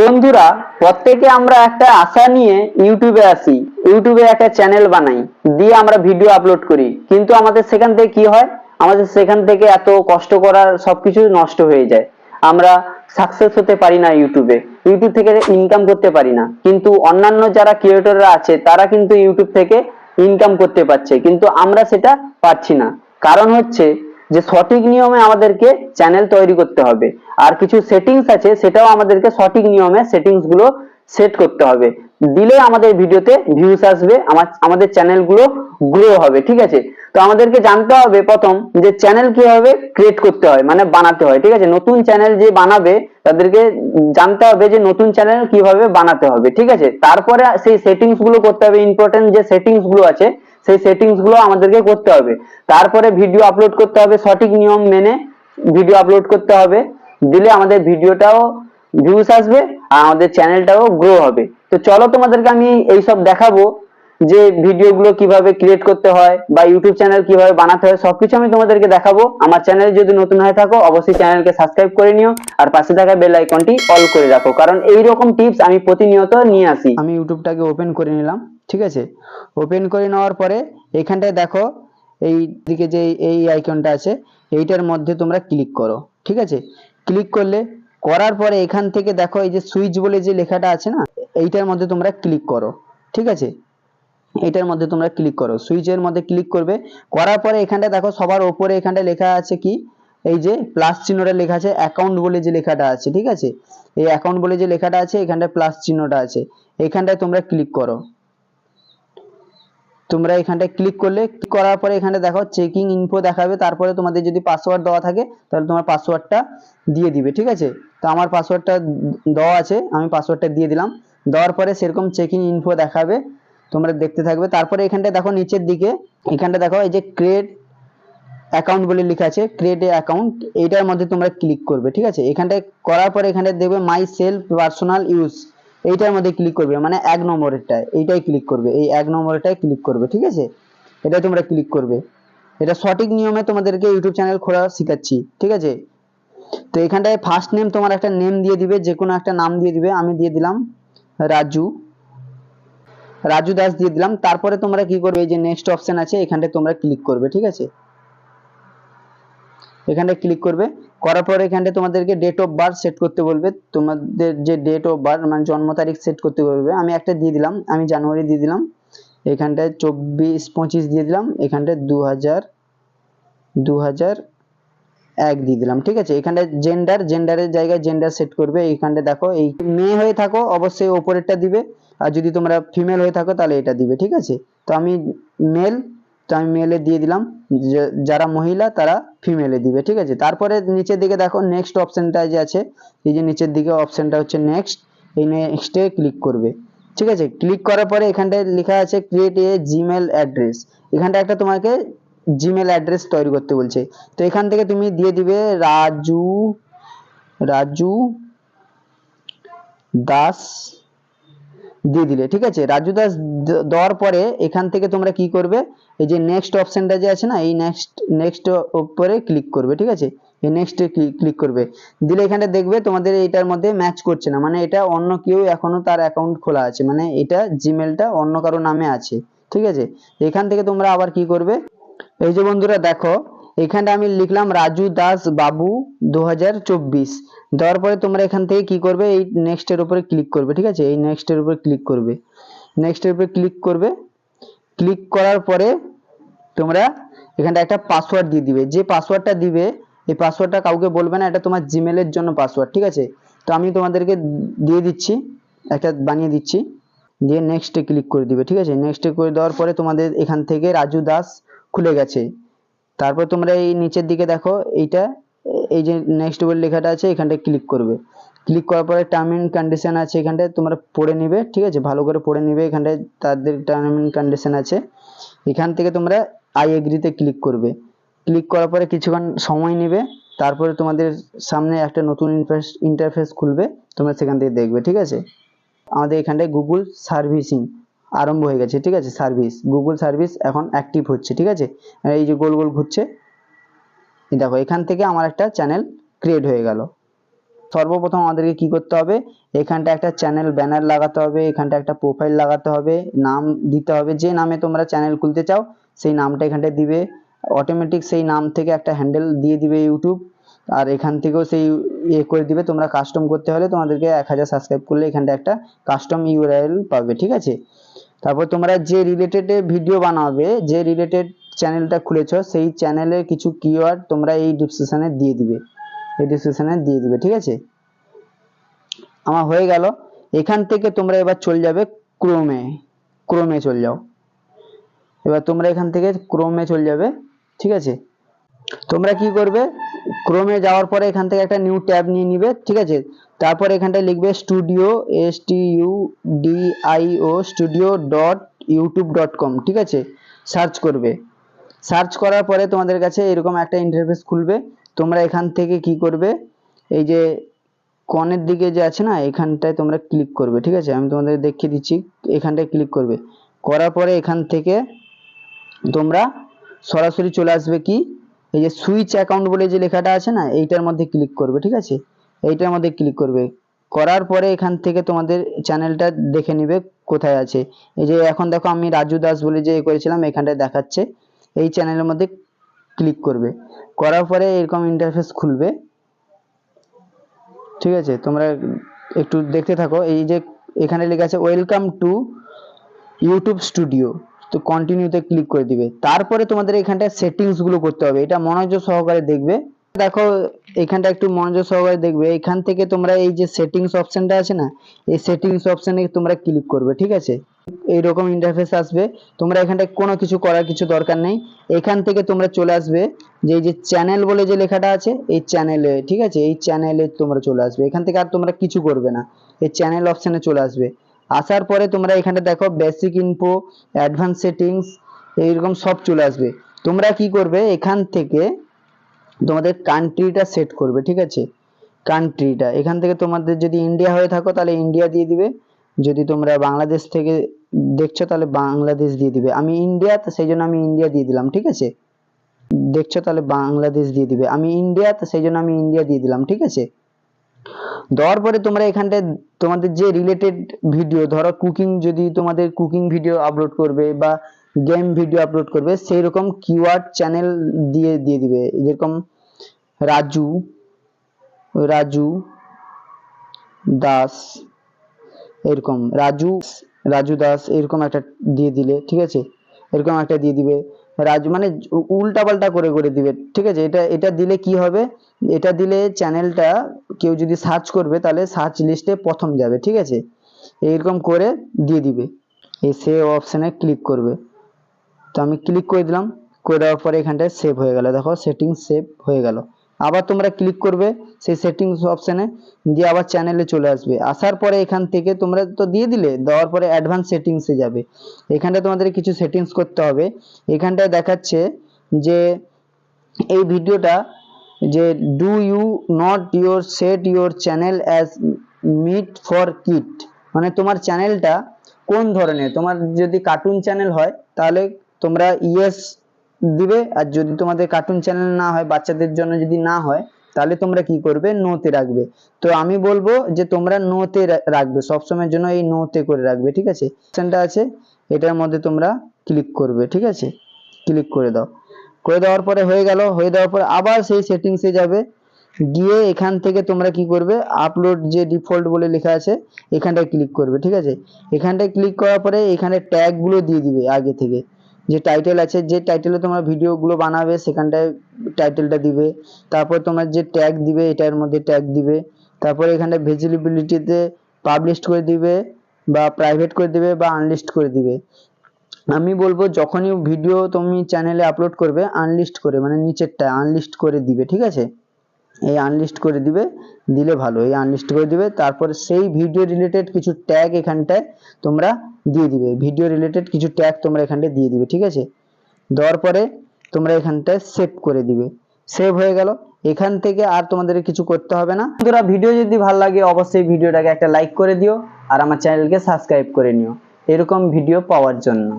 বন্ধুরা, প্রত্যেকে আমরা একটা আশা নিয়ে ইউটিউবে আসি ইউটিউবে একটা চ্যানেল বানাই, দিয়ে আমরা ভিডিও আপলোড করি। কিন্তু আমাদের সেখান থেকে কি হয়? আমাদের সেখান থেকে এত কষ্ট করার সবকিছু নষ্ট হয়ে যায়। আমরা সাকসেস হতে পারি না ইউটিউবে। ইউটিউব থেকে ইনকাম করতে পারি না। কিন্তু অন্যান্য যারা ক্রিয়েটররা আছে, তারা কিন্তু ইউটিউব থেকে ইনকাম করতে পারছে। কিন্তু আমরা সেটা পারছি না। কারণ হচ্ছে যে সঠিক নিয়মে আমাদেরকে চ্যানেল তৈরি করতে হবে। আর কিছু সেটিংস আছে, সেটাও আমাদেরকে সঠিক নিয়মে সেটিংসগুলো সেট করতে হবে। দিলে আমাদের ভিডিওতে ভিউজ আসবে আমাদের চ্যানেলগুলো গ্রো হবে, ঠিক আছে? তো আমাদেরকে জানতে হবে প্রথম যে চ্যানেল কীভাবে ক্রিয়েট করতে হয় মানে বানাতে হয়, ঠিক আছে? নতুন চ্যানেল যে বানাবে, তাদেরকে জানতে হবে যে নতুন চ্যানেল কীভাবে বানাতে হবে, ঠিক আছে? তারপরে সেই সেটিংসগুলো করতে হবে ইম্পর্টেন্ট যে সেটিংসগুলো আছে সেই সেটিংসগুলো আমাদেরকে করতে হবে। তারপরে ভিডিও আপলোড করতে হবে সঠিক নিয়ম মেনে ভিডিও আপলোড করতে হবে। দিলে আমাদের ভিডিওটাও ভিউস আসবে আর আমাদের চ্যানেলটাও গ্রো হবে। তো চলো তোমাদেরকে আমি এইসব দেখাবো যে ভিডিওগুলো কীভাবে ক্রিয়েট করতে হয় বা ইউটিউব চ্যানেল কীভাবে বানাতে হয়, সবকিছু আমি তোমাদেরকে দেখাবো। আমার চ্যানেল যদি নতুন হয়ে থাকো, অবশ্যই চ্যানেলকে সাবস্ক্রাইব করে নিও আর পাশে থাকা বেল আইকনটি অল করে রাখো। কারণ এই রকম টিপস আমি প্রতিনিয়ত নিয়ে আসি। আমি ইউটিউবটাকে ওপেন করে নিলাম। ঠিক আছে? ওপেন করে নেওয়ার পরে এখানটায় দেখো, এই দিকে যে এই আইকনটা আছে, এইটার মধ্যে তোমরা ক্লিক করো, ঠিক আছে? ক্লিক করলে, করার পরে এখান থেকে দেখো এই যে সুইচ বলে যে লেখাটা আছে না, এইটার মধ্যে তোমরা ক্লিক করো, ঠিক আছে? এটার মধ্যে তোমরা ক্লিক করো সুইচের মধ্যে ক্লিক করবে, করার পরে এখানটা দেখো সবার ওপরে এখানটা লেখা আছে কি? এই যে প্লাস চিহ্নটা লেখা আছে অ্যাকাউন্ট বলে যে লেখাটা আছে, ঠিক আছে? এই অ্যাকাউন্ট বলে যে লেখাটা আছে, এখানটায় প্লাস চিহ্নটা আছে, এখানটায় তোমরা ক্লিক করো। তোমরা এখানটায় ক্লিক করলে করার পরে এখানে দেখো চেকিং ইনফো দেখাবে, তারপরে তোমাদের যদি পাসওয়ার্ড দেওয়া থাকে, তাহলে তোমার পাসওয়ার্ডটা দিয়ে দিবে, ঠিক আছে? তো আমার পাসওয়ার্ডটা দেওয়া আছে, আমি পাসওয়ার্ডটা দিয়ে দিলাম। দেওয়ার পরে সেরকম চেকিং ইনফো দেখাবে, তোমরা দেখতে থাকবে। তারপরে এখানটায় দেখো নিচের দিকে এখানটা দেখো এই যে ক্রিয়েট অ্যাকাউন্ট বলে লেখা আছে ক্রিয়েট অ্যাকাউন্ট এইটার মধ্যে তোমরা ক্লিক করবে, ঠিক আছে? এখানটায় করার পরে এখানটায় দেখবে মাই সেলফ পার্সোনাল ইউজ এইটার মধ্যে ক্লিক করবে মানে এক নম্বরেরটায় এইটাই ক্লিক করবে, এই এক নম্বরেরটায় ক্লিক করবে, ঠিক আছে? এটা তোমরা ক্লিক করবে। এটা সঠিক নিয়মে তোমাদেরকে ইউটিউব চ্যানেল খোলা শেখাচ্ছি, ঠিক আছে? তো এখানটায় ফার্স্ট নেম তোমার একটা নেম দিয়ে দিবে, যে কোনো একটা নাম দিয়ে দিবে, আমি দিয়ে দিলাম রাজু। রাজু দাস দিয়ে দিলাম, তারপরে তোমরা কি করবে, এই যে নেক্সট অপশন আছে, এখানটায় তোমরা ক্লিক করবে, ঠিক আছে? এখানটায় ক্লিক করবে। করার পরে এখানটায় তোমাদেরকে ডেট অফ বার্থ সেট করতে বলবে। তোমাদের যে ডেট অফ বার্থ মানে জন্ম তারিখ সেট করতে বলবে। আমি একটা দিয়ে দিলাম, আমি জানুয়ারি দিয়ে দিলাম। এখানটায় চব্বিশ, পঁচিশ দিয়ে দিলাম। এখানটায় দু হাজার দু হাজার এক দিয়ে দিলাম, ঠিক আছে? এখানটায় জেন্ডার জেন্ডারের জায়গায় জেন্ডার সেট করবে। এইখানটায় দেখো, এই মেয়ে হয়ে থাকো, অবশ্যই ওপরেরটা দিবে। আর যদি তোমরা ফিমেল হয়ে থাকো, তাহলে এটা দিবে, ঠিক আছে? তো আমি মেল তো আমি মেলে দিয়ে দিলাম। যারা মহিলা, তারা ফিমেলে দিবে, ঠিক আছে? তারপরে নিচের দিকে দেখো নেক্সট অপশনটা যে আছে, এই যে নিচের দিকে অপশনটা হচ্ছে নেক্সট এই নেক্সটে ক্লিক করবে। ঠিক আছে? ক্লিক করার পরে এখানটায় লেখা আছে ক্রিয়েট এ জিমেল অ্যাড্রেস এখানটা একটা তোমাকে জিমেল অ্যাড্রেস তৈরি করতে বলছে। তো এখান থেকে তুমি দিয়ে দিবে রাজু রাজু দাস দিয়ে দিলে, ঠিক আছে? রাজু দাস দেওয়ার পরে এখান থেকে তোমরা কি করবে? এই যে নেক্সট অপশনটা যে আছে না, এই নেক্সট নেক্সট উপরে ক্লিক করবে, ঠিক আছে? এই নেক্সট ক্লিক করবে। দিলে এখানে দেখবে তোমাদের এইটার মধ্যে ম্যাচ করছে না মানে এটা অন্য কেউ এখনও তার অ্যাকাউন্ট খোলা আছে মানে এটা জিমেলটা অন্য কারও নামে আছে, ঠিক আছে? এখান থেকে তোমরা আবার কি করবে? এই যে বন্ধুরা দেখো, এখানটা আমি লিখলাম রাজু দাস বাবু দু হাজার চব্বিশ। দেওয়ার পরে তোমরা এখান থেকে কি করবে? এই নেক্সট এর উপরে ক্লিক করবে, ঠিক আছে? এই নেক্সট এর উপরে ক্লিক করবে। নেক্সট এর উপরে ক্লিক করবে। ক্লিক করার পরে তোমরা এখানটা একটা পাসওয়ার্ড দিয়ে দিবে। যে পাসওয়ার্ডটা দিবে, এই পাসওয়ার্ডটা কাউকে বলবে না, এটা তোমার জিমেলের জন্য পাসওয়ার্ড ঠিক আছে? তো আমি তোমাদেরকে দিয়ে দিচ্ছি, একটা বানিয়ে দিচ্ছি। দিয়ে নেক্সটে ক্লিক করে দিবে, ঠিক আছে? নেক্সটে করে দেওয়ার পরে তোমাদের এখান থেকে রাজু দাস খুলে গেছে। তারপর তোমরা এই নিচের দিকে দেখো, এইটা এই যে নেক্সট বলে লেখাটা আছে, এখানটায় ক্লিক করবে। ক্লিক করার পরে টার্ম এন্ড কন্ডিশন আছে এখানটায়, তোমরা পড়ে নিবে, ঠিক আছে? ভালো করে পড়ে নিবে, এখানটায় তাদের টার্ম এন্ড কন্ডিশন আছে। এখান থেকে তোমরা আই এগ্রিতে ক্লিক করবে। ক্লিক করার পরে কিছুক্ষণ সময় নেবে, তারপরে তোমাদের সামনে একটা নতুন ইন্টারফেস খুলবে, তোমরা সেখান থেকে দেখবে, ঠিক আছে? আমাদের এখানটায় গুগল সার্ভিসিং আরম্ভ হয়ে গেছে, ঠিক আছে? সার্ভিস গুগল সার্ভিস এখন অ্যাক্টিভ হচ্ছে, ঠিক আছে? এই যে গোল গোল ঘুরছে দেখো, এখান থেকে আমার একটা চ্যানেল ক্রিয়েট হয়ে গেল। সর্বপ্রথম আমাদেরকে কি করতে হবে? এখানটা একটা চ্যানেল ব্যানার লাগাতে হবে, এখানটা একটা প্রোফাইল লাগাতে হবে, নাম দিতে হবে। যে নামে তোমরা চ্যানেল খুলতে চাও, সেই নামটা এখানটায় দিবে। অটোমেটিক সেই নাম থেকে একটা হ্যান্ডেল দিয়ে দিবে ইউটিউব আর এখান থেকেও সেই ইয়ে করে দিবে। তোমরা কাস্টম করতে হলে তোমাদেরকে এক হাজার সাবস্ক্রাইব করলে এখানটা একটা কাস্টম ইউআরএল পাবে, ঠিক আছে? তারপর তোমরা যে রিলেটেড ভিডিও বানাবে, যে রিলেটেড চ্যানেলটা খুলেছো, সেই চ্যানেলের কিছু কিওয়ার্ড তোমরা এই ডিসক্রিপশনে দিয়ে দিবে। এই ডিসক্রিপশনে দিয়ে দিবে, ঠিক আছে? আমার হয়ে গেল। এখান থেকে তোমরা এবার চলে যাবে ক্রোমে ক্রোমে চলে যাও। এবার তোমরা এখান থেকে ক্রোমে চলে যাবে, ঠিক আছে? তোমরা কি করবে? ক্রোমে যাওয়ার পরে এখান থেকে একটা নিউ ট্যাব নিয়ে নিবে, ঠিক আছে? তারপর এখানটায় লিখবে studio S T U D I O studio dot YouTube dot com ঠিক আছে? সার্চ করবে। সার্চ করার পরে তোমাদের কাছে এরকম একটা ইন্টারফেস খুলবে। তোমরা এখান থেকে কি করবে? এই যে কর্নের দিকে যে আছে না, এখানটায় তোমরা ক্লিক করবে, ঠিক আছে? আমি তোমাদের দেখিয়ে দিচ্ছি, এখানটায় ক্লিক করবে। করার পরে এখান থেকে তোমরা সরাসরি চলে আসবে কি? এই যে সুইচ অ্যাকাউন্ট বলে যে লেখাটা আছে না, এইটার মধ্যে ক্লিক করবে, ঠিক আছে? এইটার মধ্যে ক্লিক করবে। করার পরে এখান থেকে তোমাদের চ্যানেলটা দেখে নিবে কোথায় আছে। এই যে এখন দেখো আমি রাজু দাস বলে যে করেছিলাম, এখানটায় দেখাচ্ছে। এই চ্যানেলের মধ্যে ক্লিক করবে। করার পরে এরকম ইন্টারফেস খুলবে। ঠিক আছে? তোমরা একটু দেখতে থাকো। এই যে এখানে লেখা আছে ওয়েলকাম টু ইউটিউব স্টুডিও তো কন্টিনিউতে ক্লিক করে দিবে। তারপরে তোমাদের এখানটায় সেটিংসগুলো করতে হবে। এটা মনোযোগ সহকারে দেখবে। দেখো, এখানটা একটু মনোযোগ সহকারে দেখবে। এখান থেকে তোমরা এই যে সেটিংস অপশনটা আছে না, এই সেটিংস অপশনে তোমরা ক্লিক করবে। ঠিক আছে? এইরকম ইন্টারফেস আসবে। তোমরা এখানটায় কোনো কিছু করার কিছু দরকার নেই। এখান থেকে তোমরা চলে আসবে যে যে চ্যানেল বলে যে লেখাটা আছে, এই চ্যানেলে ঠিক আছে? এই চ্যানেলে তোমরা চলে আসবে। এখান থেকে আর তোমরা কিছু করবে না। এই চ্যানেল অপশনে চলে আসবে। আসার পরে তোমরা এখানটা দেখো বেসিক ইনফো অ্যাডভান্স সেটিংস এইরকম সব চলে আসবে। তোমরা কি করবে? এখান থেকে তোমাদের কান্ট্রিটা সেট করবে, ঠিক আছে? কান্ট্রিটা এখান থেকে তোমাদের যদি ইন্ডিয়া হয়ে থাকো, তাহলে ইন্ডিয়া দিয়ে দিবে। যদি তোমরা বাংলাদেশ থেকে দেখছ, তাহলে বাংলাদেশ দিয়ে দিবে। আমি ইন্ডিয়া তো সেই জন্য আমি ইন্ডিয়া দিয়ে দিলাম, ঠিক আছে? দেখছ, তাহলে বাংলাদেশ দিয়ে দিবে। আমি ইন্ডিয়া তো সেই জন্য আমি ইন্ডিয়া দিয়ে দিলাম, ঠিক আছে? দেওয়ার পরে তোমরা এখানটায় তোমাদের যে রিলেটেড ভিডিও ধরো কুকিং যদি তোমাদের কুকিং ভিডিও আপলোড করবে বা গেম ভিডিও আপলোড করবে সেই রকম কিওয়ার্ড চ্যানেল দিয়ে দিয়ে দিবে। যেরকম রাজু রাজু দাস এরকম। রাজু রাজু দাস এরকম একটা দিয়ে দিলে, ঠিক আছে? এরকম একটা দিয়ে দিবে। রাজু মানে উল্টা পাল্টা করে করে দিবে, ঠিক আছে? এটা এটা দিলে কি হবে? এটা দিলে চ্যানেলটা কেউ যদি সার্চ করবে, তাহলে সার্চ লিস্টে প্রথম যাবে, ঠিক আছে? এইরকম করে দিয়ে দিবে। এই সেভ অপশানে ক্লিক করবে। তো আমি ক্লিক করে দিলাম। করে দেওয়ার পরে এখানটায় সেভ হয়ে গেল। দেখো সেটিং সেভ হয়ে গেল। আবার তোমরা ক্লিক করবে সেই সেটিংস অপশানে দিয়ে আবার চ্যানেলে চলে আসবে। আসার পরে এখান থেকে তোমরা তো দিয়ে দিলে, দেওয়ার পরে অ্যাডভান্স সেটিংসে যাবে। এখানটায় তোমাদের কিছু সেটিংস করতে হবে। এখানটায় দেখাচ্ছে যে, এই ভিডিওটা যে do you not your set your channel as made for kids মানে তোমার চ্যানেলটা কোন ধরনের? তোমার যদি কার্টুন চ্যানেল হয়, তাহলে তোমরা ইয়েস দিবে। আর যদি তোমাদের কার্টুন চ্যানেল না হয়, বাচ্চাদের জন্য যদি না হয়, তাহলে তোমরা কি করবে? নোতে রাখবে। তো আমি বলব যে, তোমরা নোতে রাখবে। সবসময়ের জন্য এই নোতে করে রাখবে, ঠিক আছে? অপশনটা আছে, এটার মধ্যে তোমরা ক্লিক করবে, ঠিক আছে? ক্লিক করে দাও। করে দেওয়ার পরে হয়ে গেল। হয়ে দেওয়ার পরে আবার সেই সেটিংসে যাবে। গিয়ে এখান থেকে তোমরা কি করবে? আপলোড যে ডিফল্ট বলে লেখা আছে, এখানটায় ক্লিক করবে, ঠিক আছে? এখানটায় ক্লিক করার পরে এখানে ট্যাগগুলো দিয়ে দিবে আগে থেকে। যে টাইটেল আছে, যে টাইটেলে তোমরা ভিডিওগুলো বানাবে, সেখানটায় টাইটেলটা দিবে। তারপর তোমরা যে ট্যাগ দিবে, এটার মধ্যে ট্যাগ দিবে। তারপরে এখানটায় ভিজিবিলিটিতে পাবলিশ করে দিবে, বা প্রাইভেট করে দিবে, বা আনলিস্ট করে দিবে। আমি বলব, যখনই ভিডিও তুমি চ্যানেলে আপলোড করবে আনলিস্ট করে মানে নিচেরটা আনলিস্ট করে দিবে, ঠিক আছে? এই আনলিস্ট করে দিবে, দিলে ভালো। এই আনলিস্ট করে দিবে, তারপর সেই ভিডিও রিলেটেড কিছু ট্যাগ এখানটায় তোমরা দিয়ে দিবে। ভিডিও রিলেটেড কিছু ট্যাগ তোমরা এখানটায় দিয়ে দিবে, ঠিক আছে? দেওয়ার পরে তোমরা এখানটায় সেভ করে দিবে। সেভ হয়ে গেল। এখান থেকে আর তোমাদের কিছু করতে হবে না। বন্ধুরা ভিডিও যদি ভালো লাগে, অবশ্যই ভিডিওটাকে একটা লাইক করে দিও আর আমার চ্যানেলকে সাবস্ক্রাইব করে নিও। এরকম ভিডিও পাওয়ার জন্য।